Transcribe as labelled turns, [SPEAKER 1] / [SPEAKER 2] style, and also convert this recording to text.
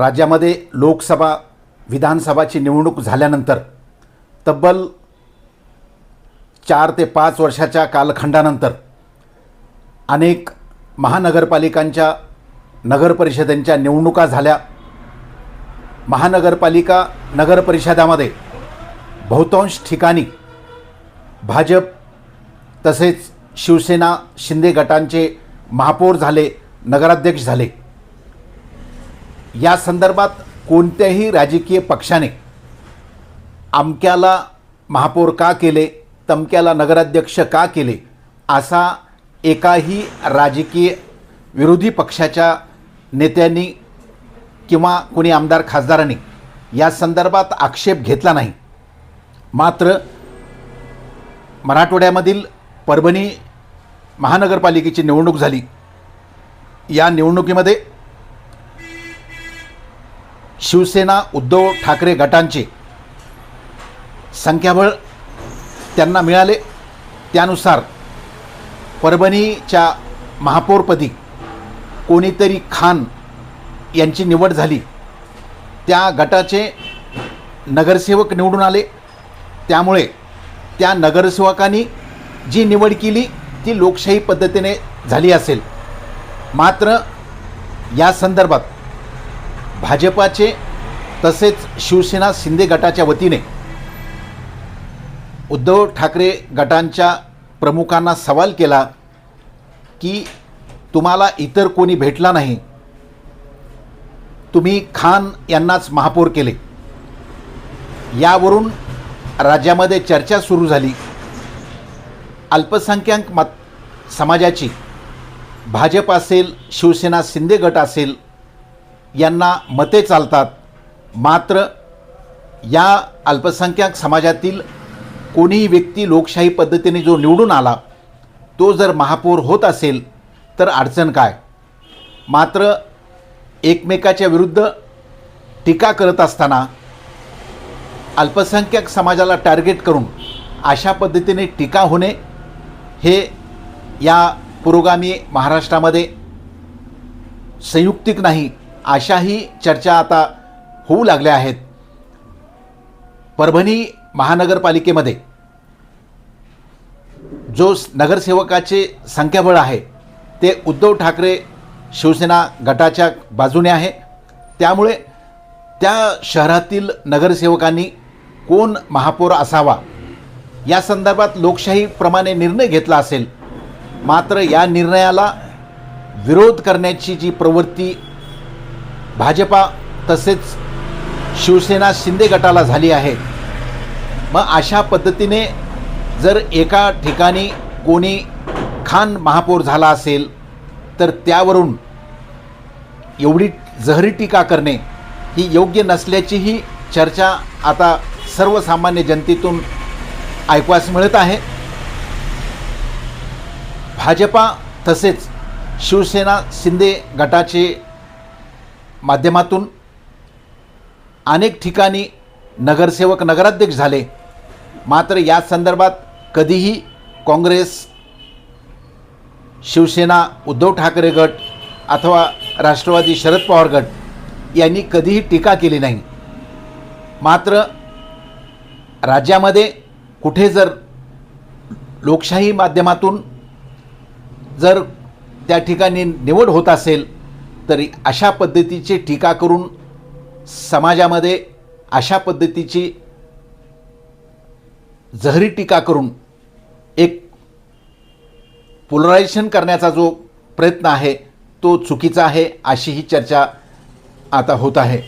[SPEAKER 1] राज्यामध्ये लोकसभा विधानसभाची निवडणूक झाल्यानंतर तब्बल चार ते पाच वर्षाच्या कालखंडानंतर अनेक महानगरपालिकांच्या नगरपरिषदांच्या निवडणुका झाल्या. महानगरपालिका नगरपरिषदामध्ये बहुतांश ठिकाणी भाजप तसेच शिवसेना शिंदे गटांचे महापौर झाले नगराध्यक्ष झाले. या संदर्भात कोणत्याही राजकीय पक्षाने अमक्याला महापौर का केले तमक्याला नगराध्यक्ष का केले असा एकाही राजकीय विरोधी पक्षाच्या नेत्यांनी किंवा कोणी आमदार खासदारांनी या संदर्भात आक्षेप घेतला नाही. मात्र मराठवाड्यामधील परभणी महानगरपालिकेची निवडणूक झाली. या निवडणुकीमध्ये शिवसेना उद्धव ठाकरे गटांचे संख्याबळ त्यांना मिळाले. त्यानुसार परभणीच्या महापौरपदी कोणीतरी खान यांची निवड झाली. त्या गटाचे नगरसेवक निवडून आले. त्यामुळे त्या नगरसेवकांनी जी निवड केली ती लोकशाही पद्धतीने झाली असेल. मात्र या संदर्भात भाजपाचे तसेच शिवसेना शिंदे गटाच्या वतीने उद्धव ठाकरे गटांच्या प्रमुखांना सवाल केला की तुम्हाला इतर कोणी भेटला नाही तुम्ही खान यांनाच महापौर केले. यावरून राज्यामध्ये चर्चा सुरू झाली. अल्पसंख्याक मत समाजाची भाजप असेल शिवसेना शिंदे गट असेल यांना मते चालतात. मात्र या अल्पसंख्याक समाजातील कोणीही व्यक्ती लोकशाही पद्धतीने जो निवडून आला तो जर महापौर होत असेल तर अडचण काय? मात्र एकमेकाच्या विरुद्ध टीका करत असताना अल्पसंख्याक समाजाला टार्गेट करून अशा पद्धतीने टीका होणे हे या पुरोगामी महाराष्ट्रामध्ये संयुक्तिक नाही अशाही चर्चा आता होऊ लागल्या आहेत. परभणी महानगरपालिकेमध्ये जो नगरसेवकाचे संख्याबळ आहे ते उद्धव ठाकरे शिवसेना गटाच्या बाजूने आहे. त्यामुळे त्या शहरातील नगरसेवकांनी कोण महापौर असावा या संदर्भात लोकशाहीप्रमाणे निर्णय घेतला असेल. मात्र या निर्णयाला विरोध करण्याची जी प्रवृत्ती भाजपा तसेच शिवसेना शिंदे गटाला झाली आहे. मग अशा पद्धतीने जर एका ठिकाणी कोणी खान महापौर झाला असेल तर त्यावरून एवढी जहरी टीका करणे ही योग्य नसल्याचीही चर्चा आता सर्वसामान्य जनतेतून ऐकवास मिळत आहे. भाजपा तसेच शिवसेना शिंदे गटाचे माध्यमातून अनेक ठिकाणी नगरसेवक नगराध्यक्ष झाले. मात्र या संदर्भात कधीही काँग्रेस शिवसेना उद्धव ठाकरे गट अथवा राष्ट्रवादी शरद पवार गट यांनी कधीही टीका केली नाही. मात्र राज्यामध्ये कुठे जर लोकशाही माध्यमातून जर त्या ठिकाणी निवड होत असेल तरी अशा पद्धतीची टीका करून समाजामध्ये अशा पद्धतीची जहरी टीका करून एक पोलरायझेशन करण्याचा जो प्रयत्न आहे तो चुकीचा आहे अशी ही चर्चा आता होत आहे.